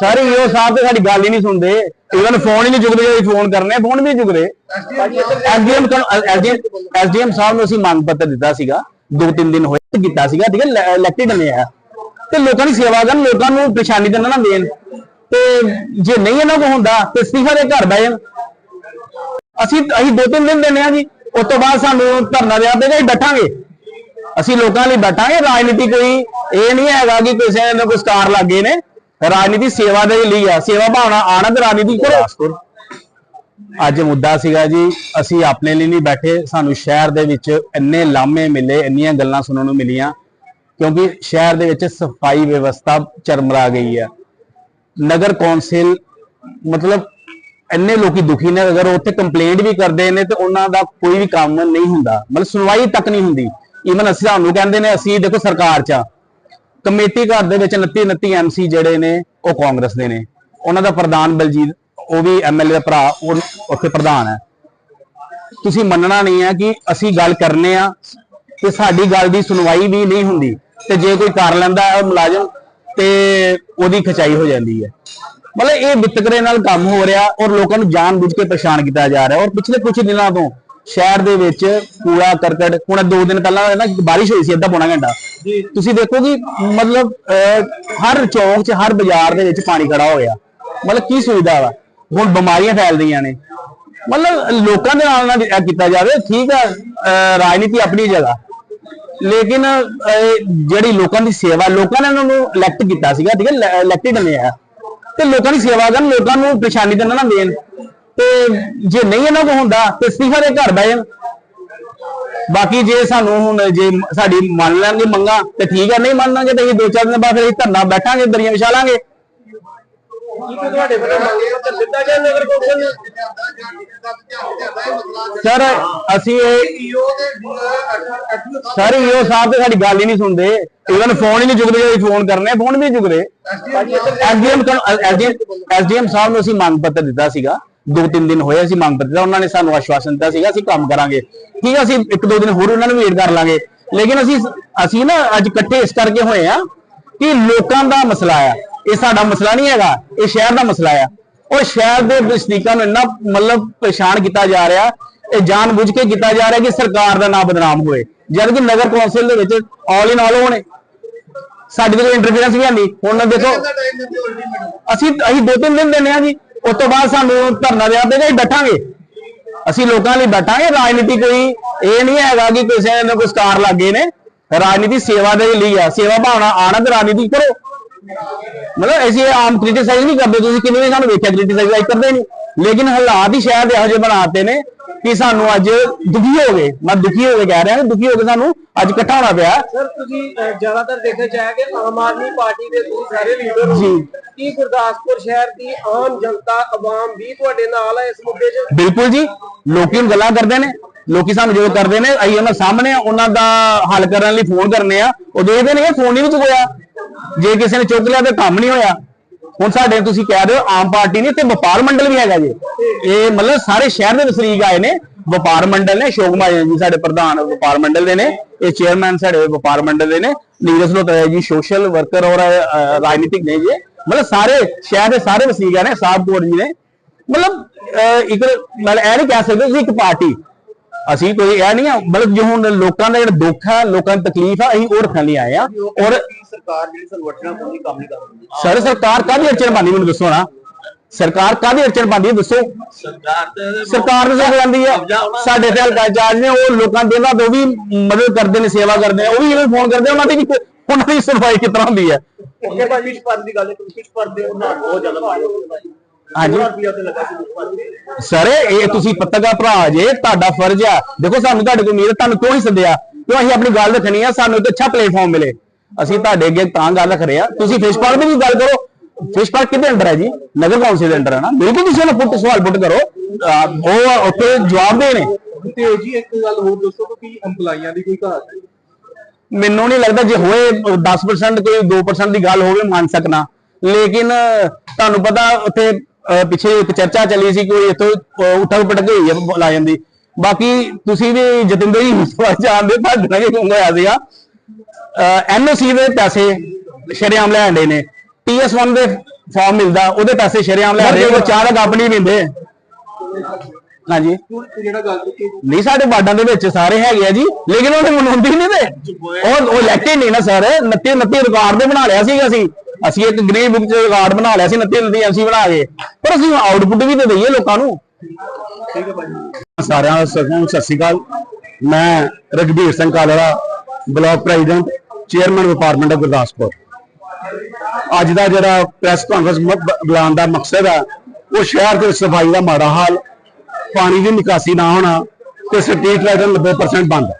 Sir, ਇਹੋ ਸਾਹਿਬ ਤੇ ਸਾਡੀ ਗੱਲ ਹੀ ਨਹੀਂ ਸੁਣਦੇ। ਇਵਨ ਫੋਨ ਹੀ ਨਹੀਂ ਚੁੱਕਦੇ ਜਦੋਂ ਫੋਨ ਕਰਨੇ ਫੋਨ ਵੀ ਨਹੀਂ ਚੁੱਕਦੇ। ਐਸਡੀਐਮ ਐਸਡੀਐਮ ਸਾਹਿਬ ਨੂੰ ਅਸੀਂ ਮੰਗ ਪੱਤਰ ਦਿੱਤਾ ਸੀਗਾ, ਦੋ ਤਿੰਨ ਦਿਨ ਹੋਏ ਕੀਤਾ ਸੀਗਾ, ਠੀਕ ਹੈ ਇਲੈਕਟਡ ਨੇ ਆ ਤੇ ਲੋਕਾਂ ਦੀ ਸੇਵਾ ਕਰਨ, ਲੋਕਾਂ ਨੂੰ ਪਰੇਸ਼ਾਨੀ ਤਾਂ ਨਾ ਦੇਣ। ਤੇ ਜੇ ਨਹੀਂ ਇਹਨਾਂ ਕੋ ਹੁੰਦਾ, ਤੇ ਅਸਤੀਫਾ ਦੇ ਘਰ ਬਹਿ ਜਾਣ। ਅਸੀਂ ਅਸੀਂ ਦੋ ਤਿੰਨ ਦਿਨ ਦਿੰਦੇ ਆ ਜੀ, ਉਸ ਤੋਂ ਬਾਅਦ ਸਾਨੂੰ ਧਰਨਾ ਦੇਣਾ ਪਏਗਾ, ਅਸੀਂ ਬੈਠਾਂਗੇ। ਅਸੀਂ ਲੋਕਾਂ ਲਈ ਬੈਠਾਂਗੇ, ਰਾਜਨੀਤੀ ਕੋਈ ਇਹ ਨਹੀਂ ਹੈਗਾ ਕਿ ਕਿਸੇ ਨੂੰ ਕੋਈ ਸਟਾਰ ਲੱਗੇ ਨੇ। ਰਾਜਨੀਤੀ ਸੇਵਾ ਦੇ ਲਈ ਆ ਸੇਵਾ ਭਾਵਨਾ ਤੇ ਰਾਜਨੀਤੀ ਕਰੋ। ਅੱਜ ਮੁੱਦਾ ਸੀਗਾ ਜੀ ਅਸੀਂ ਆਪਣੇ ਲਈ ਨਹੀਂ ਬੈਠੇ ਸਾਨੂੰ ਸ਼ਹਿਰ ਦੇ ਵਿੱਚ ਇੰਨੇ ਲਾਮੇ ਮਿਲੇ ਇੰਨੀਆਂ ਗੱਲਾਂ ਸੁਣਨ ਨੂੰ ਮਿਲੀਆਂ ਕਿਉਂਕਿ ਸ਼ਹਿਰ ਦੇ ਵਿੱਚ ਸਫ਼ਾਈ ਵਿਵਸਥਾ ਚਰਮਰਾ ਗਈ ਹੈ ਨਗਰ ਕੌਂਸਲ ਮਤਲਬ ਇੰਨੇ ਲੋਕੀ ਦੁਖੀ ਨੇ ਅਗਰ ਉੱਥੇ ਕੰਪਲੇਂਟ ਵੀ ਕਰਦੇ ਨੇ ਤੇ ਉਹਨਾਂ ਦਾ ਕੋਈ ਵੀ ਕੰਮ ਨਹੀਂ ਹੁੰਦਾ ਮਤਲਬ ਸੁਣਵਾਈ ਤੱਕ ਨਹੀਂ ਹੁੰਦੀ। ਈਵਨ ਅਸੀਂ ਸਾਨੂੰ ਕਹਿੰਦੇ ਨੇ ਅਸੀਂ ਦੇਖੋ ਸਰਕਾਰ 'ਚ ਆ ਕਮੇਟੀ ਘਰ ਦੇ ਵਿੱਚ 29 29 ਐਮਸੀ ਜਿਹੜੇ ਨੇ, ਉਹ ਕਾਂਗਰਸ ਦੇ ਨੇ। ਉਹਨਾਂ ਦਾ ਪ੍ਰਧਾਨ ਬਲਜੀਤ, ਉਹ ਵੀ ਐਮਐਲਏ ਦਾ ਭਰਾ, ਉਹ ਉੱਥੇ ਪ੍ਰਧਾਨ ਹੈ। ਤੁਸੀਂ ਮੰਨਣਾ ਨਹੀਂ ਹੈ ਕਿ ਅਸੀਂ ਗੱਲ ਕਰਨੇ ਆ ਤੇ ਸਾਡੀ ਗੱਲ ਦੀ ਸੁਣਵਾਈ ਵੀ ਨਹੀਂ ਹੁੰਦੀ ਤੇ ਜੇ ਕੋਈ ਕਰ ਲੈਂਦਾ ਹੈ ਉਹ ਮੁਲਾਜ਼ਮ ਤੇ ਉਹਦੀ ਖਚਾਈ ਹੋ ਜਾਂਦੀ ਹੈ। ਮਤਲਬ ਇਹ ਵਿਤਕਰੇ ਨਾਲ ਕੰਮ ਹੋ ਰਿਹਾ ਔਰ ਲੋਕਾਂ ਨੂੰ ਜਾਣਬੁੱਝ ਕੇ ਪਰੇਸ਼ਾਨ ਕੀਤਾ ਜਾ ਰਿਹਾ ਔਰ ਪਿਛਲੇ ਕੁਝ ਦਿਨਾਂ ਤੋਂ ਸ਼ਹਿਰ ਦੇ ਵਿੱਚ ਕੂੜਾ ਕਰਕਟ ਹੁਣ ਦੋ ਦਿਨ ਪਹਿਲਾਂ ਨਾ ਬਾਰਿਸ਼ ਹੋਈ ਸੀ ਅੱਧਾ ਪੌਣਾ ਘੰਟਾ। ਤੁਸੀਂ ਦੇਖੋ ਕਿ ਮਤਲਬ ਹਰ ਚੌਂਕ 'ਚ ਹਰ ਬਾਜ਼ਾਰ ਦੇ ਵਿੱਚ ਪਾਣੀ ਖੜਾ ਹੋਇਆ। ਮਤਲਬ ਕੀ ਸੁਵਿਧਾ ਵਾ? ਹੁਣ ਬਿਮਾਰੀਆਂ ਫੈਲਦੀਆਂ ਨੇ। ਮਤਲਬ ਲੋਕਾਂ ਦੇ ਨਾਲ ਨਾ ਇਹ ਕੀਤਾ ਜਾਵੇ ਠੀਕ ਹੈ ਅਹ, ਰਾਜਨੀਤੀ ਆਪਣੀ ਜਗ੍ਹਾ। ਲੇਕਿਨ ਜਿਹੜੀ ਲੋਕਾਂ ਦੀ ਸੇਵਾ ਲੋਕਾਂ ਨੇ ਉਹਨਾਂ ਨੂੰ ਇਲੈਕਟ ਕੀਤਾ ਸੀਗਾ ਠੀਕ ਹੈ ਇਲੈਕਟਡ ਨੇ ਆ ਤੇ ਲੋਕਾਂ ਦੀ ਸੇਵਾ ਕਰਨ ਲੋਕਾਂ ਨੂੰ ਪਰੇਸ਼ਾਨੀ ਤਾਂ ਨਾ ਦੇਣ ਤੇ ਜੇ ਨਹੀਂ ਇਹਨਾਂ ਕੋ ਹੁੰਦਾ ਤੇ ਅਸਤੀਫਾ ਦੇ ਘਰ ਬਹਿ ਜਾਣ। ਬਾਕੀ ਜੇ ਸਾਨੂੰ ਹੁਣ ਜੇ ਸਾਡੀ ਮੰਨ ਲੈਣਗੇ ਮੰਗਾ ਤੇ ਠੀਕ ਹੈ ਨਹੀਂ ਮੰਨਾਂਗੇ ਤੇ ਅਸੀਂ ਦੋ ਚਾਰ ਦਿਨ ਬਾਅਦ ਫਿਰ ਅਸੀਂ ਧਰਨਾ ਬੈਠਾਂਗੇ ਦਰੀਆਂ ਵਿਛਾ ਲਾਂਗੇ ਤੁਹਾਡੇ ਵੱਲੋਂ ਮੰਗ ਪੱਤਰ ਦਿੱਤਾ ਗਿਆ ਨਗਰ ਕੌਂਸਲ ਨੂੰ ਸਰ ਅਸੀਂ ਇਹ ਸਰ ਇਹੋ ਸਾਹਿਬ ਤੇ ਸਾਡੀ ਗੱਲ ਹੀ ਨਹੀਂ ਸੁਣਦੇ। ਇਵਨ ਫੋਨ ਹੀ ਨਹੀਂ ਚੁੱਕਦੇ ਜਦੋਂ ਫੋਨ ਕਰਨੇ ਫੋਨ ਵੀ ਨਹੀਂ ਚੁੱਕਦੇ। ਐਸਡੀਐਮ ਐਸਡੀਐਮ ਸਾਹਿਬ ਨੂੰ ਅਸੀਂ ਮੰਗ ਪੱਤਰ ਦਿੱਤਾ ਸੀਗਾ। ਦੋ ਤਿੰਨ ਦਿਨ ਹੋਏ ਅਸੀਂ ਮੰਗ ਪੱਤਰ ਦਿੱਤਾ, ਉਹਨਾਂ ਨੇ ਸਾਨੂੰ ਆਸ਼ਵਾਸਨ ਦਿੱਤਾ ਸੀਗਾ, ਅਸੀਂ ਕੰਮ ਕਰਾਂਗੇ। ਠੀਕ ਹੈ ਅਸੀਂ ਇੱਕ ਦੋ ਦਿਨ ਹੋਰ ਉਹਨਾਂ ਨੂੰ ਵੇਟ ਕਰ ਲਾਂਗੇ। ਲੇਕਿਨ ਅਸੀਂ ਅਸੀਂ ਨਾ ਅੱਜ ਇਕੱਠੇ ਇਸ ਕਰਕੇ ਹੋਏ ਆ ਕਿ ਲੋਕਾਂ ਦਾ ਮਸਲਾ ਆ। ਇਹ ਸਾਡਾ ਮਸਲਾ ਨਹੀਂ ਹੈਗਾ, ਇਹ ਸ਼ਹਿਰ ਦਾ ਮਸਲਾ ਆ। ਉਹ ਸ਼ਹਿਰ ਦੇ ਵਸਨੀਕਾਂ ਨੂੰ ਇੰਨਾ ਮਤਲਬ ਪਰੇਸ਼ਾਨ ਕੀਤਾ ਜਾ ਰਿਹਾ, ਇਹ ਜਾਣਬੁੱਝ ਕੇ ਕੀਤਾ ਜਾ ਰਿਹਾ ਕਿ ਸਰਕਾਰ ਦਾ ਨਾਮ ਬਦਨਾਮ ਹੋਏ। ਜਦ ਕਿ ਨਗਰ ਕੌਂਸਲ ਦੇ ਵਿੱਚ ਆਲ ਇਨ ਆਲ ਹੋਣੇ। ਸਾਡੇ ਤੇ ਕੋਈ ਇੰਟਰਫੇਰੈਂਸ ਵੀ ਨਹੀਂ। ਹੁਣ ਦੇਖੋ, ਅਸੀਂ ਅਸੀਂ ਦੋ ਤਿੰਨ ਦਿਨ ਦਿੰਦੇ ਆ ਜੀ। ਉਸ ਤੋਂ ਬਾਅਦ ਸਾਨੂੰ ਧਰਨਾ ਦੇਣਾ ਪਏਗਾ, ਅਸੀਂ ਬੈਠਾਂਗੇ। ਅਸੀਂ ਲੋਕਾਂ ਲਈ ਬੈਠਾਂਗੇ, ਰਾਜਨੀਤੀ ਕੋਈ ਇਹ ਨਹੀਂ ਹੈਗਾ ਕਿ ਕਿਸੇ ਨੇ ਕੋਈ ਸਟਾਰ ਲੱਗੇ ਨੇ। ਰਾਜਨੀਤੀ ਸੇਵਾ ਦੇ ਲਈ ਆ, ਸੇਵਾ ਭਾਵਨਾ ਆਣਾ ਤੇ ਰਾਜਨੀਤੀ ਕਰੋ। ਮਤਲਬ ਅਸੀਂ ਆਮ ਕ੍ਰਿਟਿਸਾਈਜ਼ ਨਹੀਂ ਕਰਦੇ, ਤੁਸੀਂ ਕਿੰਨੇ ਸਾਨੂੰ ਵੇਖਿਆ ਕ੍ਰਿਟਿਸਾਈਜ਼ ਕਰਦੇ ਨਹੀਂ। ਲੇਕਿਨ ਹਾਲਾਤ ਹੀ ਸ਼ਾਇਦ ਇਹੋ ਜਿਹੇ ਬਣਾਤੇ ਨੇ ਕਿ ਸਾਨੂੰ ਅੱਜ ਦੁਖੀ ਹੋ ਗਏ। ਮੈਂ ਦੁਖੀ ਹੋ ਕੇ ਕਹਿ ਰਿਹਾ ਦੁਖੀ ਹੋ ਕੇ ਸਾਨੂੰ ਅੱਜ ਇਕੱਠਾ ਹੋਣਾ ਪਿਆ। ਸਰ ਤੁਸੀਂ ਅਹ, ਜ਼ਿਆਦਾਤਰ ਦੇਖਿਆ ਜਾਏ ਕਿ ਆਮ ਆਦਮੀ ਪਾਰਟੀ ਦੇ ਤੁਸੀਂ ਸਾਰੇ ਲੀਡਰ ਹੋ। ਜੀ। ਕੀ ਗੁਰਦਾਸਪੁਰ ਸ਼ਹਿਰ ਦੀ ਆਮ ਜਨਤਾ ਆਵਾਮ ਵੀ ਤੁਹਾਡੇ ਨਾਲ ਹੈ ਇਸ ਮੁੱਦੇ 'ਚ? ਬਿਲਕੁਲ ਜੀ। ਲੋਕੀ ਹੁਣ ਗੱਲਾਂ ਕਰਦੇ ਨੇ। ਲੋਕੀ ਸਾਨੂੰ ਜਦੋਂ ਕਰਦੇ ਨੇ ਅਸੀਂ ਉਹਨਾਂ ਸਾਹਮਣੇ ਉਹਨਾਂ ਦਾ ਹੱਲ ਕਰਨ ਲਈ ਫੋਨ ਕਰਨੇ ਆ। ਉਹ ਦੇਖਦੇ ਨੇ ਫੋਨ ਨਹੀਂ ਵੀ ਚੁੱਕਿਆ ਜੇ ਕਿਸੇ ਨੇ ਚੁੱਕ ਲਿਆ ਤੇ ਕੰਮ ਨਹੀਂ ਹੋਇਆ। ਹੁਣ ਸਾਡੇ ਤੁਸੀਂ ਕਹਿ ਰਹੇ ਹੋ, ਆਮ ਪਾਰਟੀ ਨਹੀਂ ਤੇ ਵਪਾਰ ਮੰਡਲ ਵੀ ਹੈਗਾ ਜੀ। ਇਹ ਮਤਲਬ ਸਾਰੇ ਸ਼ਹਿਰ ਦੇ ਵਸਨੀਕ ਆਏ ਨੇ, ਵਪਾਰ ਮੰਡਲ ਨੇ ਸ਼ੋਕ ਮਾਜਨ ਜੀ ਸਾਡੇ ਪ੍ਰਧਾਨ ਵਪਾਰ ਮੰਡਲ ਦੇ ਨੇ, ਇਹ ਚੇਅਰਮੈਨ ਸਾਡੇ ਵਪਾਰ ਮੰਡਲ ਦੇ ਨੇ, ਨੀਰਜ ਲੋਤਰਾ ਜੀ ਸੋਸ਼ਲ ਵਰਕਰ ਔਰ ਰਾਜਨੀਤਿਕ ਨੇ ਜੀ। ਮਤਲਬ ਸਾਰੇ ਸ਼ਹਿਰ ਦੇ ਸਾਰੇ ਵਸਨੀਕ ਆਏ ਨੇ ਸਾਹਿਬ ਸਾਹਿਬਕੋਟ ਜੀ ਨੇ। ਮਤਲਬ ਇੱਕ, ਮਤਲਬ ਇਹ ਨਹੀਂ ਕਹਿ ਸਕਦੇ ਤੁਸੀਂ ਇੱਕ ਪਾਰਟੀ ਅਸੀਂ ਕੋਈ ਇਹ ਨਹੀਂ ਆ ਮਤਲਬ ਜੋ ਹੁਣ ਲੋਕਾਂ ਦਾ ਜਿਹੜਾ ਦੁੱਖ ਹੈ ਲੋਕਾਂ ਦੀ ਤਕਲੀਫ ਆ ਅਸੀਂ ਉਹ ਰੱਖਣ ਲਈ ਆਏ ਆ ਔਰ ਸਰਕਾਰ ਜਿਹੜੀ ਸੰਗਠਨਾਂ ਕੋਈ ਕੰਮ ਨਹੀਂ ਕਰ ਰਹੀ। ਸਰ ਸਰਕਾਰ ਕਾਹਦੀ ਅੜਚਣ ਪਾਉਂਦੀ ਮੈਨੂੰ ਦੱਸੋ ਨਾ? ਸਰਕਾਰ ਕਾਹਦੀ ਅੜਚਣ ਪਾਉਂਦੀ ਹੈ ਦੱਸੋ? ਸਰਕਾਰ ਤੇ ਸਰਕਾਰ ਨੂੰ ਸਭ ਜਾਂਦੀ ਹੈ ਸਾਡੇ ਤੇ ਹਲਕਾ ਇੰਚਾਰਜ ਨੇ ਉਹ ਲੋਕਾਂ ਦੇ ਨਾਲ ਉਹ ਵੀ ਮਦਦ ਕਰਦੇ ਨੇ ਸੇਵਾ ਕਰਦੇ ਨੇ ਉਹ ਵੀ ਜਿਵੇਂ ਫੋਨ ਕਰਦੇ ਆ, ਉਹਨਾਂ ਦੀ ਵੀ ਉਹਨਾਂ ਦੀ ਸੁਣਵਾਈ ਤਰ੍ਹਾਂ ਹੁੰਦੀ ਹੈ ਉਹਨੇ ਭਾਈ ਵਿੱਚ ਪਰ ਦੀ ਗੱਲ ਹੈ ਤੁਸੀਂ ਵਿੱਚ ਪਰਦੇ ਉਹਨਾਂ ਬਹੁਤ ਜ਼ਿਆਦਾ ਭਾਈ। ਹਾਂਜੀ। ਰੁਪਿਆ ਤੇ ਲੱਗਾ ਸੀ ਵਿੱਚ ਪਰਦੇ ਸਰ ਇਹ ਤੁਸੀਂ ਪੱਤਰਕਾਰ ਭਰਾ ਜੇ ਤੁਹਾਡਾ ਫਰਜ਼ ਆ। ਦੇਖੋ ਸਾਨੂੰ ਤੁਹਾਡੇ ਕੋਲ ਉਮੀਦ ਹੈ, ਤੁਹਾਨੂੰ ਕਿਉਂ ਨਹੀਂ ਸੱਦਿਆ? ਕਿਉਂ ਅਸੀਂ ਆਪਣੀ ਗੱਲ ਰੱਖਣੀ ਆ? ਸਾਨੂੰ ਇੱਕ ਅੱਛਾ ਪਲੇਟਫਾਰਮ ਮਿਲੇ। ਅਸੀਂ ਤੁਹਾਡੇ ਅੱਗੇ ਤਾਂ ਗੱਲ ਰੱਖ ਰਹੇ ਆ। ਤੁਸੀਂ ਫਿਸ਼ ਪਾਰਕ ਦੀ ਵੀ ਗੱਲ ਕਰੋ। ਫਿਸ਼ ਪਾਰਕ ਕਿਹਦੇ ਅੰਡਰ ਹੈ ਜੀ? ਨਗਰ ਕੌਂਸਲ ਦੇ ਅੰਡਰ ਹੈ ਨਾ? ਬਿਲਕੁਲ ਤੁਸੀਂ ਉਹਨਾਂ ਪੁੱਟ ਸਵਾਲ ਪੁੱਟ ਕਰੋ। ਉਹ ਉੱਥੇ ਜਵਾਬ ਦੇ ਨੇ ਤੇ ਜੀ ਇੱਕ ਗੱਲ ਹੋਰ ਦੱਸੋ ਕਿ EMPLOYEEਆਂ ਦੀ ਕੋਈ ਘਾਟ ਹੈ? ਮੈਨੂੰ ਨਹੀਂ ਲੱਗਦਾ ਜੇ ਹੋਏ 10% ਕੋਈ 2% ਦੀ ਗੱਲ ਹੋਵੇ ਮੰਨ ਸਕਣਾ ਲੇਕਿਨ ਤੁਹਾਨੂੰ ਪਤਾ ਉੱਥੇ ਪਿੱਛੇ ਇੱਕ ਚਰਚਾ ਚੱਲੀ ਸੀ ਕੋਈ ਇੱਥੋਂ ਉੱਠਕ ਪਟਕ ਹੋਈ ਹੈ ਲਾ ਜਾਂਦੀ ਬਾਕੀ ਤੁਸੀਂ ਵੀ ਜਤਿੰਦਰ ਜੀ ਜਾਣਦੇ ਤੁਹਾਡੇ ਨਾਲ ਕੀ ਹੋਇਆ ਸੀਗਾ। ਐਨਓਸੀ ਦੇ ਪੈਸੇ ਸ਼ਰੇਆਮ ਲੈਣ ਦੇ ਨੇ। TS1 ਦੇ ਫਾਰਮ ਮਿਲਦਾ ਉਹਦੇ ਪੈਸੇ ਸ਼ਰੇਆਮ ਲੈ ਰਹੇ ਉਹ ਦਾ ਕੱਪ ਨਹੀਂ ਪੀਂਦੇ ਹਾਂਜੀ। ਜਿਹੜਾ ਗੱਲ ਕੀਤੀ ਨਹੀਂ ਸਾਡੇ ਵਾਰਡਾਂ ਦੇ ਵਿੱਚ ਸਾਰੇ ਹੈਗੇ ਆ ਜੀ ਲੇਕਿਨ ਉਹਨੇ ਮਨਾਉਂਦੀ ਨਹੀਂ ਤੇ। ਉਹ ਉਹ ਇਲੈਕਟਡ ਨਹੀਂ ਨਾ ਸਰ। 29 29 ਰਿਕਾਰਡ ਦੇ ਬਣਾ ਲਿਆ ਸੀਗਾ ਅਸੀਂ। ਅਸੀਂ ਇੱਕ ਗ੍ਰੀਨ ਬੁੱਕ ਚ ਰਿਕਾਰਡ ਬਣਾ ਲਿਆ ਸੀ 29 29 ਐਮਸੀ ਬਣਾ ਕੇ। ਪਰ ਅਸੀਂ ਆਊਟਪੁੱਟ ਵੀ ਤੇ ਦਈਏ ਲੋਕਾਂ ਨੂੰ। ਸਾਰਿਆਂ ਨੂੰ ਸਤਿ ਸਤਿ ਸ਼੍ਰੀ ਅਕਾਲ। ਮੈਂ Ragvir Singh Kalra, block president chairman department of Gurdaspur. ਅੱਜ ਦਾ ਜਿਹੜਾ ਪ੍ਰੈਸ ਕਾਨਫਰੰਸ ਬੁਲਾਉਣ ਦਾ ਮਕਸਦ ਹੈ, ਉਹ ਸ਼ਹਿਰ ਦੇ ਸਫ਼ਾਈ ਦਾ ਮਾੜਾ ਹਾਲ, ਪਾਣੀ ਦੀ ਨਿਕਾਸੀ ਨਾ ਹੋਣਾ ਤੇ ਸਟਰੀਟ ਲਾਈਟਾਂ 90% ਬੰਦ।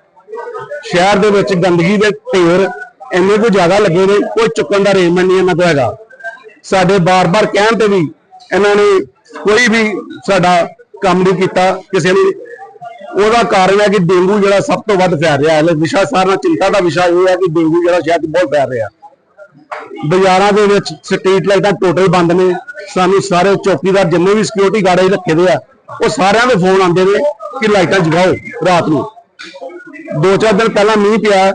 ਸ਼ਹਿਰ ਦੇ ਵਿੱਚ ਗੰਦਗੀ ਦੇ ਢੇਰ ਇੰਨੇ ਕੁ ਜ਼ਿਆਦਾ ਲੱਗੇ ਨੇ ਕੋਈ ਚੁੱਕਣ ਦਾ ਅਰੇਂਜਮੈਂਟ ਨਹੀਂ ਇਹਨਾਂ ਕੋਲ ਹੈਗਾ। ਸਾਡੇ ਬਾਰ-ਬਾਰ ਕਹਿਣ ਤੇ ਵੀ ਇਹਨਾਂ ਨੇ ਕੋਈ ਵੀ ਸਾਡਾ ਕੰਮ ਨਹੀਂ ਕੀਤਾ, ਕਿਸੇ ਨੇ ਉਹਦਾ ਕਾਰਨ ਹੈ ਕਿ ਡੇਂਗੂ ਜਿਹੜਾ ਸਭ ਤੋਂ ਵੱਧ ਫੈਲ ਰਿਹਾ ਹੈ। ਵਿਸ਼ਾ ਸਾਰਿਆਂ ਚਿੰਤਾ ਦਾ ਵਿਸ਼ਾ ਇਹ ਹੈ ਕਿ ਡੇਂਗੂ ਜਿਹੜਾ ਸ਼ਹਿਰ 'ਚ ਬਹੁਤ ਫੈਲ ਰਿਹਾ ਬਾਜ਼ਾਰਾਂ ਦੇ ਵਿੱਚ ਸਟਰੀਟ ਲਾਈਟਾਂ ਟੋਟਲ ਬੰਦ ਨੇ। ਸਾਨੂੰ ਸਾਰੇ ਚੌਕੀਦਾਰ ਜਿੰਨੇ ਵੀ ਸਿਕਿਉਰਿਟੀ ਗਾਰਡ ਅਸੀਂ ਰੱਖੇ ਦੇ ਆ, ਉਹ ਸਾਰਿਆਂ ਦੇ ਫੋਨ ਆਉਂਦੇ ਨੇ ਕਿ ਲਾਈਟਾਂ ਜਗਾਓ ਰਾਤ ਨੂੰ। ਦੋ ਚਾਰ ਦਿਨ ਪਹਿਲਾਂ ਮੀਂਹ ਪਿਆ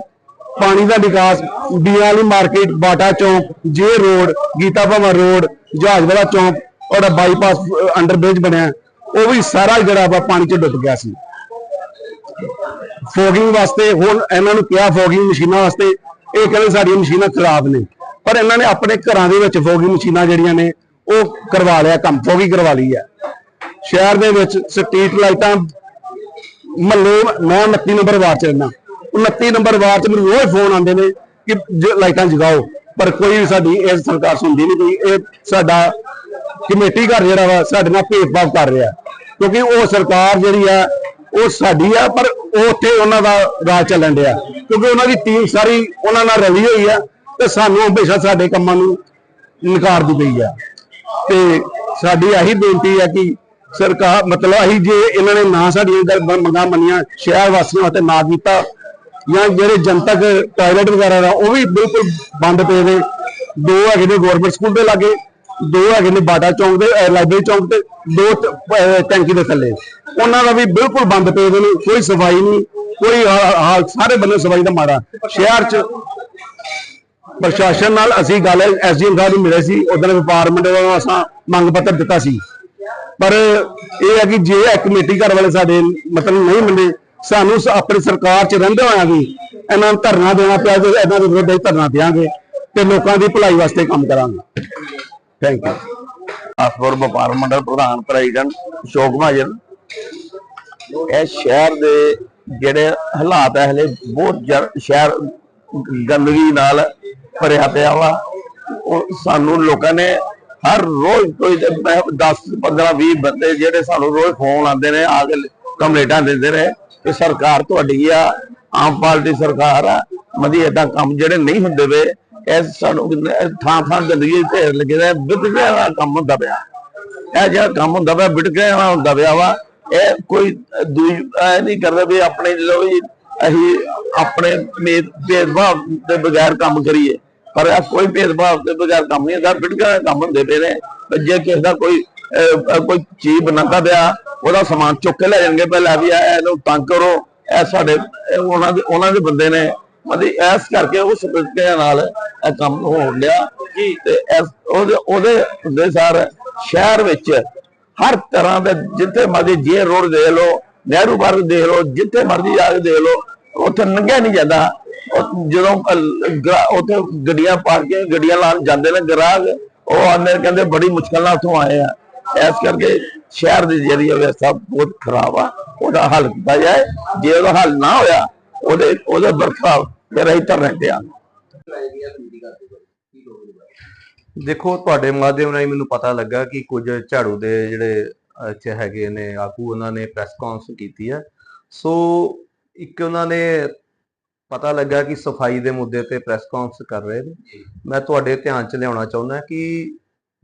ਪਾਣੀ ਦਾ ਵਿਕਾਸ, ਬੀਆਂ ਮਾਰਕੀਟ, ਬਾਟਾ ਚੌਂਕ, J road, Gita Bhawan road ਜਹਾਜ਼ ਚੌਂਕ ਔਰ ਬਾਈਪਾਸ ਅੰਡਰ ਬ੍ਰਿਜ ਬਣਿਆ। ਉਹ ਵੀ ਸਾਰਾ ਜਿਹੜਾ ਵਾ ਪਾਣੀ 'ਚ ਡੁੱਬ ਗਿਆ ਸੀ। ਫੋਗਿੰਗ ਵਾਸਤੇ, ਹੁਣ ਇਹਨਾਂ ਨੂੰ ਕਿਹਾ ਫੋਗਿੰਗ ਮਸ਼ੀਨਾਂ ਵਾਸਤੇ, ਇਹ ਕਹਿੰਦੇ ਸਾਡੀਆਂ ਮਸ਼ੀਨਾਂ ਖਰਾਬ ਨੇ। ਪਰ ਇਹਨਾਂ ਨੇ ਆਪਣੇ ਘਰਾਂ ਦੇ ਵਿੱਚ ਫੋਗਿੰਗ ਮਸ਼ੀਨਾਂ ਜਿਹੜੀਆਂ ਨੇ, ਉਹ ਕਰਵਾ ਲਿਆ ਕੰਮ ਫੋਗੀ ਕਰਵਾ ਲਈ ਹੈ ਸ਼ਹਿਰ ਦੇ ਵਿੱਚ ਸਟਰੀਟ ਲਾਈਟਾਂ ਮਹੱਲੇ ਮੈਂ 29 ਨੰਬਰ ਵਾਰਡ ਚ ਰਹਿਣਾ 29 ਨੰਬਰ ਵਾਰਡ ਚ ਮੈਨੂੰ ਰੋਜ਼ ਫੋਨ ਆਉਂਦੇ ਨੇ ਕਿ ਲਾਈਟਾਂ ਜਗਾਓ, ਪਰ ਕੋਈ ਵੀ ਸਾਡੀ ਇਹ ਸਰਕਾਰ ਸੁਣਦੀ ਨਹੀਂ ਪਈ। ਇਹ ਸਾਡਾ ਕਮੇਟੀ ਘਰ ਜਿਹੜਾ ਵਾ, ਸਾਡੇ ਨਾਲ ਭੇਦਭਾਵ ਕਰ ਰਿਹਾ। ਕਿਉਂਕਿ ਉਹ ਸਰਕਾਰ ਜਿਹੜੀ ਆ, ਉਹ ਸਾਡੀ ਆ, ਪਰ ਉੱਥੇ ਉਹਨਾਂ ਦਾ ਰਾਜ ਚੱਲਣ ਡਿਆ। ਕਿਉਂਕਿ ਉਹਨਾਂ ਦੀ ਟੀਮ ਸਾਰੀ ਉਹਨਾਂ ਨਾਲ ਰਲੀ ਹੋਈ ਆ ਤੇ ਸਾਨੂੰ ਹਮੇਸ਼ਾ ਸਾਡੇ ਕੰਮਾਂ ਨੂੰ ਨਕਾਰਦੀ ਪਈ ਆ। ਤੇ ਸਾਡੀ ਇਹੀ ਬੇਨਤੀ ਹੈ ਕਿ ਸਰਕਾਰ ਮਤਲਬ ਅਸੀਂ ਜੇ ਇਹਨਾਂ ਨੇ ਨਾ ਸਾਡੀਆਂ ਗੱਲ ਮੰਗਾਂ ਮੰਨੀਆਂ, ਸ਼ਹਿਰ ਵਾਸੀਆਂ ਤੇ ਨਾ ਕੀਤਾ ਜਾਂ ਜਿਹੜੇ ਜਨਤਕ ਟਾਇਲਟ ਵਗੈਰਾ ਦਾ, ਉਹ ਵੀ ਬਿਲਕੁਲ ਬੰਦ ਪਏ ਨੇ। ਦੋ ਹੈਗੇ ਨੇ ਗਵਰਨਮੈਂਟ ਸਕੂਲ ਦੇ ਲਾਗੇ, ਦੋ ਹੈਗੇ ਨੇ ਬਾਟਾ ਚੌਂਕ ਦੇ ਲਾਇਬ੍ਰੇਰੀ ਚੌਂਕ ਤੇ, ਦੋ ਟੈਂਕੀ ਦੇ ਥੱਲੇ। ਉਹਨਾਂ ਦਾ ਵੀ ਬਿਲਕੁਲ ਬੰਦ ਪਏ ਦੇ ਨੇ, ਕੋਈ ਸਫ਼ਾਈ ਨਹੀਂ, ਕੋਈ ਹਾਲ ਸਾਰੇ ਬੰਨੇ ਸਫ਼ਾਈ ਦਾ ਮਾੜਾ। ਸ਼ਹਿਰ 'ਚ ਪ੍ਰਸ਼ਾਸਨ ਨਾਲ ਅਸੀਂ ਗੱਲ, ਐਸਡੀਐਮ ਸਾਹਿਬ ਨੂੰ ਮਿਲੇ ਸੀ, ਉਦੋਂ ਡਿਪਾਰਟਮੈਂਟ ਵੱਲੋਂ ਅਸਾਂ ਮੰਗ ਪੱਤਰ ਦਿੱਤਾ ਸੀ। ਪਰ ਇਹ ਹੈ ਕਿ ਜੇ ਕਮੇਟੀ ਘਰ ਵਾਲੇ ਸਾਡੇ ਮਤਲਬ ਨਹੀਂ ਮੰਨੇ ਸਾਨੂੰ ਆਪਣੀ ਸਰਕਾਰ 'ਚ ਰਹਿੰਦੇ ਹੋਇਆ ਵੀ ਇਹਨਾਂ ਨੂੰ ਧਰਨਾ ਦੇਣਾ ਪਿਆ ਤੇ ਇਹਨਾਂ ਦੇ ਵਿਰੁੱਧ ਧਰਨਾ ਦੇਵਾਂਗੇ ਤੇ ਲੋਕਾਂ ਦੀ ਭਲਾਈ ਵਾਸਤੇ ਕੰਮ ਕਰਾਂਗੇ। ਥੈਂਕ ਯੂ ਆਸਪੁਰ ਵਪਾਰ ਮੰਡਲ ਪ੍ਰਧਾਨ ਪ੍ਰੈਜ਼ੀਡੈਂਟ ਅਸ਼ੋਕ ਮਹਾਜਨ, ਇਹ ਸ਼ਹਿਰ ਦੇ ਜਿਹੜੇ ਹਾਲਾਤ ਹੈ ਹਲੇ ਬਹੁਤ ਸ਼ਹਿਰ ਗੰਦਗੀ ਨਾਲ ਭਰਿਆ ਪਿਆ ਵਾ। ਉਹ ਸਾਨੂੰ ਲੋਕਾਂ ਨੇ ਹਰ ਰੋਜ਼ ਕੋਈ 10 15 20 ਬੰਦੇ ਜਿਹੜੇ ਸਾਨੂੰ ਰੋਜ਼ ਫੋਨ ਆਉਂਦੇ ਨੇ, ਆ ਕੇ ਕੰਪਲੇਂਟਾਂ ਦਿੰਦੇ ਰਹੇ ਕਿ ਸਰਕਾਰ ਤੁਹਾਡੀ ਆ, ਆਮ ਪਾਰਟੀ ਸਰਕਾਰ ਆ, ਮਦੀ ਏਦਾਂ ਕੰਮ ਜਿਹੜੇ ਨਹੀਂ ਹੁੰਦੇ ਵੇ, ਇਹ ਸਾਨੂੰ ਥਾਂ ਥਾਂ ਗੰਦਗੀ ਢੇਰ ਲੱਗੇ ਦਾ ਬਿਟਕੇ ਕੰਮ ਹੁੰਦਾ ਪਿਆ। ਇਹ ਜਿਹੜਾ ਕੰਮ ਹੁੰਦਾ ਪਿਆ ਬਿਟਕੇ ਦਾ ਹੁੰਦਾ ਪਿਆ ਵਾ, ਇਹ ਕੋਈ ਦੂਜੀ ਇਹ ਨਹੀਂ ਕਰਦਾ ਵੀ ਆਪਣੇ ਜਦੋਂ ਵੀ ਅਸੀਂ ਆਪਣੇ ਭੇਦਭਾਵ ਦੇ ਬਗੈਰ ਕੰਮ ਕਰੀਏ। ਪਰ ਇਹ ਕੋਈ ਭੇਦਭਾਵ ਦੇ ਬਗੈਰ ਕੰਮ ਨਹੀਂ ਹੁੰਦਾ ਬਿਟਕੇ ਦਾ ਕੰਮ ਹੁੰਦੇ ਪਏ ਨੇ। ਜੇ ਕਿਸੇ ਦਾ ਕੋਈ ਕੋਈ ਚੀਜ਼ ਬਣਾਉਂਦਾ ਪਿਆ ਉਹਦਾ ਸਮਾਨ ਚੁੱਕ ਕੇ ਲੈ ਜਾਣਗੇ ਪਹਿਲਾਂ ਵੀ ਇਹ ਇਹਨੂੰ ਤੰਗ ਕਰੋ ਇਹ ਸਾਡੇ ਉਹਨਾਂ ਦੇ ਉਹਨਾਂ ਦੇ ਬੰਦੇ ਨੇ ਮਤਲਬ ਇਸ ਕਰਕੇ ਉਸ ਤਰੀਕੇ ਨਾਲ ਇਹ ਕੰਮ ਹੋਣ ਲਿਆ ਤੇ ਉਹਦੇ ਉਹਦੇ ਹੁੰਦੇ ਸਾਰ ਸ਼ਹਿਰ ਵਿੱਚ ਹਰ ਤਰ੍ਹਾਂ ਦੇ ਜਿੱਥੇ ਮਰਜ਼ੀ ਜੇ ਰੋਡ ਦੇਖ ਲਓ ਨਹਿਰੂ ਪਾਰਕ ਦੇਖ ਲਓ ਜਿੱਥੇ ਮਰਜ਼ੀ ਜਾ ਕੇ ਦੇਖ ਲਓ ਉੱਥੇ ਲੰਘਿਆ ਨਹੀਂ ਜਾਂਦਾ। ਉਹ ਜਦੋਂ ਉੱਥੇ ਗੱਡੀਆਂ ਪਾਰ ਕੇ ਗੱਡੀਆਂ ਲਾਣ ਜਾਂਦੇ ਨੇ ਗਰਾਗ ਉਹ ਆਂਦੇ ਕਹਿੰਦੇ ਬੜੀ ਮੁਸ਼ਕਲ ਨਾਲ ਉੱਥੋਂ ਆਏ ਆ। ਇਸ ਕਰਕੇ ਸ਼ਹਿਰ ਦੀ ਜਿਹੜੀ ਵਿਵਸਥਾ ਬਹੁਤ ਖਰਾਬ ਆ, ਉਹਦਾ ਹੱਲ ਕੀਤਾ ਜਾਏ। ਜੇ ਉਹਦਾ ਹੱਲ ਨਾ ਹੋਇਆ, ਉਹਦੇ ਉਹਦੇ ਬਰਖਾ ਫਿਰ ਅਸੀਂ ਧਰਨੇ ਤੇ ਆ। ਦੇਖੋ, ਤੁਹਾਡੇ ਮਾਧਿਅਮ ਰਾਹੀਂ ਮੈਨੂੰ ਪਤਾ ਲੱਗਾ ਕਿ ਕੁਝ ਝਾੜੂ ਦੇ ਜਿਹੜੇ ਇੱਥੇ ਹੈਗੇ ਨੇ ਆਗੂ, ਉਹਨਾਂ ਨੇ ਪ੍ਰੈਸ ਕਾਨਫਰੰਸ ਕੀਤੀ ਹੈ ਸੋ, ਇੱਕ ਉਹਨਾਂ ਨੇ ਪਤਾ ਲੱਗਾ ਕਿ ਸਫ਼ਾਈ ਦੇ ਮੁੱਦੇ ਤੇ ਪ੍ਰੈਸ ਕਾਨਫਰੰਸ ਕਰ ਰਹੇ ਨੇ। ਮੈਂ ਤੁਹਾਡੇ ਧਿਆਨ 'ਚ ਲਿਆਉਣਾ ਚਾਹੁੰਦਾ ਕਿ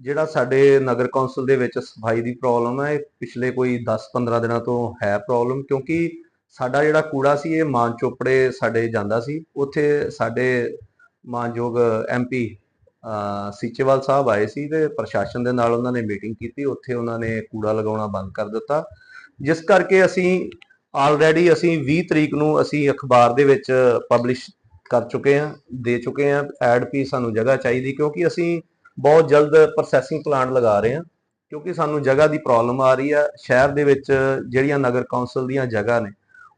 ਜਿਹੜਾ ਸਾਡੇ ਨਗਰ ਕੌਂਸਲ ਦੇ ਵਿੱਚ ਸਫ਼ਾਈ ਦੀ ਪ੍ਰੋਬਲਮ ਹੈ, ਇਹ ਪਿਛਲੇ ਕੋਈ 10-15 ਦਿਨਾਂ ਤੋਂ ਹੈ ਪ੍ਰੋਬਲਮ ਕਿਉਂਕਿ ਸਾਡਾ ਜਿਹੜਾ ਕੂੜਾ ਸੀ, ਇਹ ਮਾਨ ਚੋਪੜੇ ਸਾਡੇ ਜਾਂਦਾ ਸੀ। ਉੱਥੇ ਸਾਡੇ ਮਾਨਯੋਗ ਐਮਪੀ ਸੀਚੇਵਾਲ ਸਾਹਿਬ ਆਏ ਸੀ ਤੇ ਪ੍ਰਸ਼ਾਸਨ ਦੇ ਨਾਲ ਉਹਨਾਂ ਨੇ ਮੀਟਿੰਗ ਕੀਤੀ। ਉੱਥੇ ਉਹਨਾਂ ਨੇ ਕੂੜਾ ਲਗਾਉਣਾ ਬੰਦ ਕਰ ਦਿੱਤਾ। ਜਿਸ ਕਰਕੇ ਅਸੀਂ ਆਲਰੇਡੀ ਅਸੀਂ 20 ਤਰੀਕ ਨੂੰ ਅਸੀਂ ਅਖਬਾਰ ਦੇ ਵਿੱਚ ਪਬਲਿਸ਼ ਕਰ ਚੁੱਕੇ ਹਾਂ, ਦੇ ਚੁੱਕੇ ਹਾਂ। ਐਡ ਵੀ ਸਾਨੂੰ ਜਗ੍ਹਾ ਚਾਹੀਦੀ ਕਿਉਂਕਿ ਅਸੀਂ ਬਹੁਤ ਜਲਦ ਪ੍ਰੋਸੈਸਿੰਗ ਪਲਾਂਟ ਲਗਾ ਰਹੇ ਹਾਂ, ਕਿਉਂਕਿ ਸਾਨੂੰ ਜਗ੍ਹਾ ਦੀ ਪ੍ਰੋਬਲਮ ਆ ਰਹੀ ਹੈ। ਸ਼ਹਿਰ ਦੇ ਵਿੱਚ ਜਿਹੜੀਆਂ ਨਗਰ ਕੌਂਸਲ ਦੀਆਂ ਜਗ੍ਹਾ ਨੇ,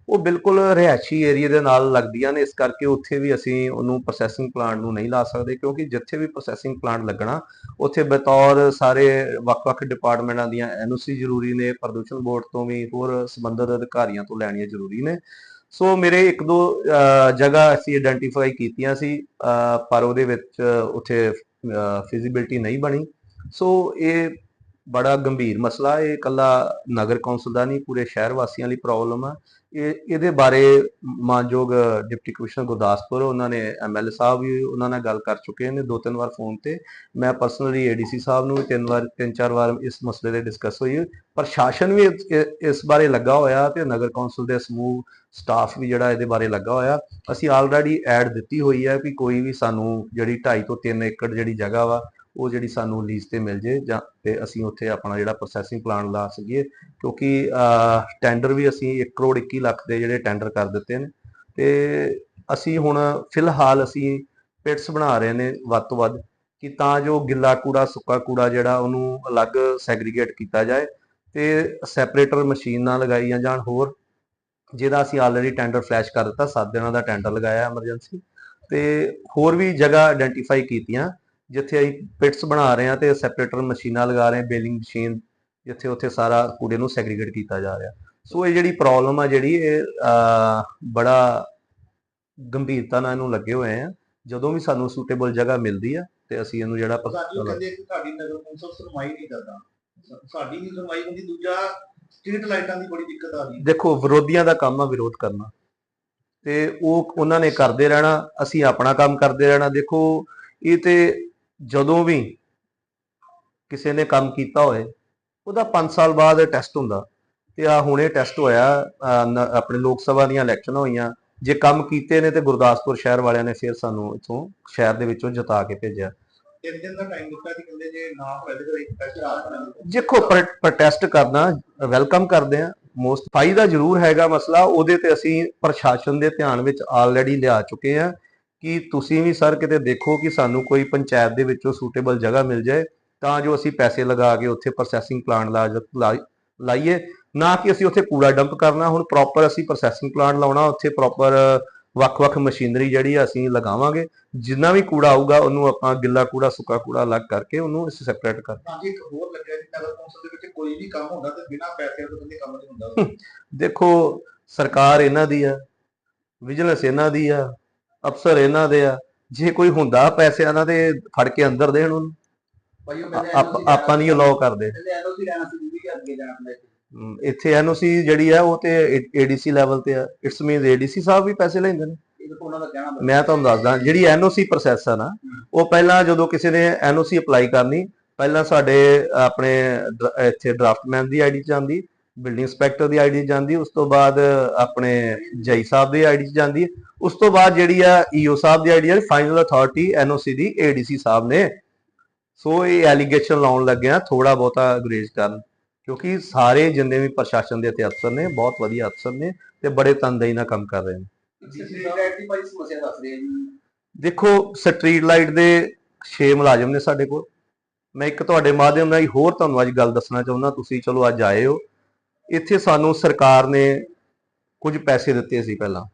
ਉਹ ਬਿਲਕੁਲ ਰਿਹਾਇਸ਼ੀ ਏਰੀਆ ਦੇ ਨਾਲ ਲੱਗਦੀਆਂ ਨੇ। ਇਸ ਕਰਕੇ ਉੱਥੇ ਵੀ ਅਸੀਂ ਉਹਨੂੰ ਪ੍ਰੋਸੈਸਿੰਗ ਪਲਾਂਟ ਨੂੰ ਨਹੀਂ ਲਾ ਸਕਦੇ, ਕਿਉਂਕਿ ਜਿੱਥੇ ਵੀ ਪ੍ਰੋਸੈਸਿੰਗ ਪਲਾਂਟ ਲੱਗਣਾ, ਉੱਥੇ ਬਤੌਰ ਸਾਰੇ ਵੱਖ-ਵੱਖ ਡਿਪਾਰਟਮੈਂਟਾਂ ਦੀਆਂ ਐਨਓਸੀ ਜ਼ਰੂਰੀ ਨੇ, ਪ੍ਰਦੂਸ਼ਣ ਬੋਰਡ ਤੋਂ ਵੀ ਹੋਰ ਸੰਬੰਧਿਤ ਅਧਿਕਾਰੀਆਂ ਤੋਂ ਲੈਣੀਆਂ ਜ਼ਰੂਰੀ ਨੇ। ਸੋ ਮੇਰੇ ਇੱਕ ਦੋ ਜਗ੍ਹਾ ਅਸੀਂ ਆਇਡੈਂਟੀਫਾਈ ਕੀਤੀਆਂ ਸੀ ਪਰ ਉਹਦੇ ਵਿੱਚ ਉੱਥੇ ਫਿਜ਼ੀਬਿਲਟੀ ਨਹੀਂ ਬਣੀ। ਸੋ ਇਹ ਬੜਾ ਗੰਭੀਰ ਮਸਲਾ ਇਹ ਇਕੱਲਾ ਨਗਰ ਕੌਂਸਲ ਦਾ ਨਹੀਂ, ਪੂਰੇ ਸ਼ਹਿਰ ਵਾਸੀਆਂ ਲਈ ਪ੍ਰੋਬਲਮ ਆ। ਇਹ, ਇਹਦੇ ਬਾਰੇ ਮਾਨਯੋਗ ਡਿਪਟੀ ਕਮਿਸ਼ਨਰ ਗੁਰਦਾਸਪੁਰ, ਉਹਨਾਂ ਨੇ ਐਮਐਲਏ ਸਾਹਿਬ ਵੀ ਉਹਨਾਂ ਨਾਲ ਗੱਲ ਕਰ ਚੁੱਕੇ ਨੇ ਦੋ ਤਿੰਨ ਵਾਰ ਫੋਨ ਤੇ। ਮੈਂ ਪਰਸਨਲੀ ਏਡੀਸੀ ਸਾਹਿਬ ਨੂੰ ਵੀ ਤਿੰਨ ਵਾਰ, ਤਿੰਨ ਚਾਰ ਵਾਰ ਇਸ ਮਸਲੇ ਤੇ ਡਿਸਕਸ ਹੋਈ। ਪ੍ਰਸ਼ਾਸਨ ਵੀ ਇਸ- ਇਸ ਬਾਰੇ ਲੱਗਾ ਹੋਇਆ ਤੇ ਨਗਰ ਕੌਂਸਲ ਦੇ ਸਮੂਹ ਸਟਾਫ ਵੀ ਜਿਹੜਾ ਇਹਦੇ ਬਾਰੇ ਲੱਗਾ ਹੋਇਆ। ਅਸੀਂ ਆਲਰੇਡੀ ਐਡ ਦਿੱਤੀ ਹੋਈ ਹੈ ਕਿ ਕੋਈ ਵੀ ਸਾਨੂੰ ਜਿਹੜੀ 2.5 ਤੋਂ 3 ਏਕੜ ਜਿਹੜੀ ਜਗ੍ਹਾ ਵਾ ਉਹ ਜਿਹੜੀ ਸਾਨੂੰ ਲੀਜ਼ ਤੇ ਮਿਲ ਜੇ ਜਾਂ ਤੇ ਅਸੀਂ ਉੱਥੇ ਆਪਣਾ ਜਿਹੜਾ ਪ੍ਰੋਸੈਸਿੰਗ ਪਲਾਂਟ ਲਾ ਸਕੀਏ, ਕਿਉਂਕਿ ਟੈਂਡਰ ਵੀ ਅਸੀਂ 1 ਕਰੋੜ 21 ਲੱਖ ਦੇ ਜਿਹੜੇ ਟੈਂਡਰ ਕਰ ਦਿੱਤੇ ਨੇ। ਤੇ ਅਸੀਂ ਹੁਣ ਫਿਲਹਾਲ ਅਸੀਂ ਪਿਟਸ ਬਣਾ ਰਹੇ ਨੇ ਵੱਧ ਤੋਂ ਵੱਧ, ਕਿ ਤਾਂ ਜੋ ਗਿੱਲਾ ਕੂੜਾ, ਸੁੱਕਾ ਕੂੜਾ ਜਿਹੜਾ ਉਹਨੂੰ ਅਲੱਗ ਸੈਗਰੀਗੇਟ ਕੀਤਾ ਜਾਏ ਤੇ ਸੈਪਰੇਟਰ ਮਸ਼ੀਨਾਂ ਲਗਾਈਆਂ ਜਾਣ ਹੋਰ, ਜਿਹਦਾ ਅਸੀਂ ਆਲਰੇਡੀ ਟੈਂਡਰ ਫਲੈਸ਼ ਕਰ ਦਿੱਤਾ 7 ਦਿਨਾਂ ਦਾ ਟੈਂਡਰ ਲਗਾਇਆ ਐਮਰਜੈਂਸੀ ਤੇ ਹੋਰ ਵੀ ਜਗ੍ਹਾ ਆਇਡੈਂਟੀਫਾਈ ਕੀਤੀਆਂ। ਜਿੱਥੇ ਅਸੀਂ ਪਿਟਸ ਬਣਾ ਰਹੇ ਹਾਂ ਤੇ ਸੈਪਰੇਟਰ ਮਸ਼ੀਨਾਂ ਲਗਾ ਰਹੇ ਹਾਂ ਬੇਲਿੰਗ ਮਸ਼ੀਨ ਜਿੱਥੇ ਉੱਥੇ ਸਾਰਾ ਕੂੜੇ ਨੂੰ ਸੈਗਰੀਗੇਟ ਕੀਤਾ ਜਾ ਰਿਹਾ। ਸੋ ਇਹ ਜਿਹੜੀ ਪ੍ਰੋਬਲਮ ਆ ਜਿਹੜੀ ਇਹ ਬੜਾ ਗੰਭੀਰਤਾ ਨਾਲ ਇਹਨੂੰ ਲੱਗੇ ਹੋਏ ਆ। ਜਦੋਂ ਵੀ ਸਾਨੂੰ ਸੂਟੇਬਲ ਜਗ੍ਹਾ ਮਿਲਦੀ ਆ ਤੇ ਅਸੀਂ ਇਹਨੂੰ ਜਿਹੜਾ ਸਾਡੀ ਕਹਿੰਦੇ ਕਿ ਸਾਡੀ ਨਗਰ ਕੌਂਸਲ ਸੁਣਵਾਈ ਨਹੀਂ ਕਰਦਾ। ਸਾਡੀ ਨਹੀਂ ਸੁਣਵਾਈ ਹੁੰਦੀ ਦੂਜਾ ਸਟਰੀਟ ਲਾਈਟਾਂ ਦੀ ਬੜੀ ਦਿੱਕਤ ਆ ਰਹੀ ਹੈ ਦੇਖੋ ਵਿਰੋਧੀਆਂ ਦਾ ਕੰਮ ਆ ਵਿਰੋਧ ਕਰਨਾ। ਤੇ ਉਹ ਉਹਨਾਂ ਨੇ ਕਰਦੇ ਰਹਿਣਾ ਅਸੀਂ ਆਪਣਾ ਕੰਮ ਕਰਦੇ ਰਹਿਣਾ। ਦੇਖੋ ਇਹ ਤੇ ਜਦੋਂ ਵੀ ਕਿਸੇ ਨੇ ਕੰਮ ਕੀਤਾ ਹੋਏ ਉਹਦਾ 5 ਸਾਲ ਬਾਅਦ ਟੈਸਟ ਹੁੰਦਾ। ਤੇ ਆ ਹੁਣੇ ਟੈਸਟ ਹੋਇਆ ਆਪਣੇ ਲੋਕ ਸਭਾ ਦੀਆਂ ਇਲੈਕਸ਼ਨ ਹੋਈਆਂ। ਜੇ ਕੰਮ ਕੀਤੇ ਨੇ ਤੇ ਗੁਰਦਾਸਪੁਰ ਸ਼ਹਿਰ ਵਾਲਿਆਂ ਨੇ ਫਿਰ ਸਾਨੂੰ ਇੱਥੋਂ ਸ਼ਹਿਰ ਦੇ ਵਿੱਚੋਂ ਜਿਤਾ ਕੇ ਭੇਜਿਆ। ਤਿੰਨ ਦਿਨ ਦਾ ਟਾਈਮ ਦਿੱਤਾ ਸੀ ਕਹਿੰਦੇ ਜੇ ਨਾ ਹੋਇਆ ਤੇ ਫਿਰ ਇੱਕ ਟੈਸਟ ਰਾਤ ਕਰਾਂਗੇ ਦੇਖੋ ਪ੍ਰੋਟੈਸਟ ਕਰਨਾ ਵੈਲਕਮ ਕਰਦੇ ਆ। ਮੋਸਟ ਫਾਇਦਾ ਜ਼ਰੂਰ ਹੈਗਾ ਮਸਲਾ ਉਹਦੇ ਤੇ ਅਸੀਂ ਪ੍ਰਸ਼ਾਸਨ ਦੇ ਧਿਆਨ ਵਿੱਚ ਆਲਰੇਡੀ ਲਿਆ ਚੁੱਕੇ ਆ। ਕਿ ਤੁਸੀਂ ਵੀ ਸਰ ਕਿਤੇ ਦੇਖੋ ਕਿ ਸਾਨੂੰ ਕੋਈ ਪੰਚਾਇਤ ਦੇ ਵਿੱਚੋਂ ਸੂਟੇਬਲ ਜਗ੍ਹਾ ਮਿਲ ਜਾਏ ਤਾਂ ਜੋ ਅਸੀਂ ਪੈਸੇ ਲਗਾ ਕੇ ਉੱਥੇ ਪ੍ਰੋਸੈਸਿੰਗ ਪਲਾਂਟ ਲਾ ਲਾਈਏ। ਨਾ ਕਿ ਅਸੀਂ ਉੱਥੇ ਕੂੜਾ ਡੰਪ ਕਰਨਾ ਹੁਣ ਪ੍ਰੋਪਰ ਅਸੀਂ ਪ੍ਰੋਸੈਸਿੰਗ ਪਲਾਂਟ ਲਾਉਣਾ ਉੱਥੇ ਪ੍ਰੋਪਰ ਵੱਖ-ਵੱਖ ਮਸ਼ੀਨਰੀ ਜਿਹੜੀ ਅਸੀਂ ਲਗਾਵਾਂਗੇ। ਜਿੰਨਾ ਵੀ ਕੂੜਾ ਆਊਗਾ ਉਹਨੂੰ ਆਪਾਂ ਗਿੱਲਾ ਕੂੜਾ ਸੁੱਕਾ ਕੂੜਾ ਅਲੱਗ ਕਰਕੇ ਉਹਨੂੰ ਸੈਪਰੇਟ ਕਰ ਤਾਂ ਜੀ ਇੱਕ ਹੋਰ ਲੱਗਿਆ ਕਿ ਨਗਰ ਕੌਂਸਲ ਦੇ ਵਿੱਚ ਕੋਈ ਵੀ ਕੰਮ ਹੁੰਦਾ ਤੇ ਬਿਨਾਂ ਪੈਸੇ ਤੋਂ ਕਹਿੰਦੇ ਕੰਮ ਨਹੀਂ ਹੁੰਦਾ। ਦੇਖੋ ਸਰਕਾਰ ਇਹਨਾਂ ਦੀ ਆ ਵਿਜੀਲੈਂਸ ਇਹਨਾਂ ਦੀ ਆ ਅਫਸਰ ਇਹਨਾਂ ਦੇ ਆ। ਜੇ ਕੋਈ ਹੁੰਦਾ ਪੈਸਿਆਂ ਨਾਲ ਤੇ ਫੜ ਕੇ ਅੰਦਰ ਦੇਣ ਉਹਨੂੰ। ਭਾਈ ਉਹ ਆਪ- ਆਪਾਂ ਨਹੀਂ ਅਲਾਉ ਕਰਦੇ। ਕਹਿੰਦੇ ਐਨਓਸੀ ਲੈਣਾ ਸੀ ਵੀ ਅੱਗੇ ਜਾਣਾ ਹੁੰਦਾ ਇੱਥੇ। ਐਨਓਸੀ ਜਿਹੜੀ ਆ ਉਹ ਤੇ ਏਡੀਸੀ ਲੈਵਲ ਤੇ ਆ। ਇਟਸ ਮੀਨਸ ਏਡੀਸੀ ਸਾਹਿਬ ਵੀ ਪੈਸੇ ਲੈਂਦੇ ਨੇ। ਦਾ। ਮੈਂ ਤੁਹਾਨੂੰ ਦੱਸਦਾ ਜਿਹੜੀ ਐਨਓਸੀ ਪ੍ਰੋਸੈਸ ਆ ਨਾ ਉਹ ਪਹਿਲਾਂ ਜਦੋਂ ਕਿਸੇ ਨੇ ਐਨਓਸੀ ਅਪਲਾਈ ਕਰਨੀ ਪਹਿਲਾਂ ਸਾਡੇ ਆਪਣੇ ਇੱਥੇ ਡਰਾਫਟਮੈਨ ਦੀ ਆਈਡੀ ਜਾਂਦੀ ਬਿਲਡਿੰਗ ਇੰਸਪੈਕਟਰ ਦੀ ਆਈਡੀ ਜਾਂਦੀ, ਉਸ ਤੋਂ ਬਾਅਦ ਆਪਣੇ ਜਈ ਸਾਹਿਬ ਦੀ ਆਈਡੀ ਜਾਂਦੀ ਉਸ ਤੋਂ ਬਾਅਦ ਜਿਹੜੀ ਆ ਈਓ ਸਾਹਿਬ ਦੀ ਆਈਡੀ ਆ ਫਾਈਨਲ ਅਥਾਰਟੀ ਐਨਓਸੀ ਦੀ ਏਡੀਸੀ ਸਾਹਿਬ ਨੇ। ਸੋ ਇਹ ਐਲੀਗੇਸ਼ਨ ਲਾਉਣ ਲੱਗੇ ਆ ਥੋੜਾ ਬਹੁਤਾ ਗੁਰੇਜ਼ ਕਰਨ। ਕਿਉਂਕਿ ਸਾਰੇ ਜਿੰਨੇ ਵੀ ਪ੍ਰਸ਼ਾਸਨ ਦੇ ਇੱਥੇ ਅਫਸਰ ਨੇ, ਬਹੁਤ ਵਧੀਆ ਅਫਸਰ ਨੇ ਤੇ ਬੜੇ ਤਨਦੇਹੀ ਨਾਲ ਕੰਮ ਕਰ ਰਹੇ ਨੇ। ਦੇਖੋ ਸਟਰੀਟ ਲਾਈਟ ਦੇ 6 ਮੁਲਾਜ਼ਮ ਨੇ ਸਾਡੇ ਕੋਲ। ਮੈਂ ਇੱਕ ਤੁਹਾਡੇ ਮਾਧਿਅਮ ਨਾਲ ਹੋਰ ਤੁਹਾਨੂੰ ਅੱਜ ਗੱਲ ਦੱਸਣਾ ਚਾਹੁੰਦਾ, ਤੁਸੀਂ ਚਲੋ ਅੱਜ ਆਏ ਹੋ। ਇੱਥੇ ਸਾਨੂੰ ਸਰਕਾਰ ਨੇ ਕੁਝ ਪੈਸੇ ਦਿੱਤੇ ਸੀ ਪਹਿਲਾਂ।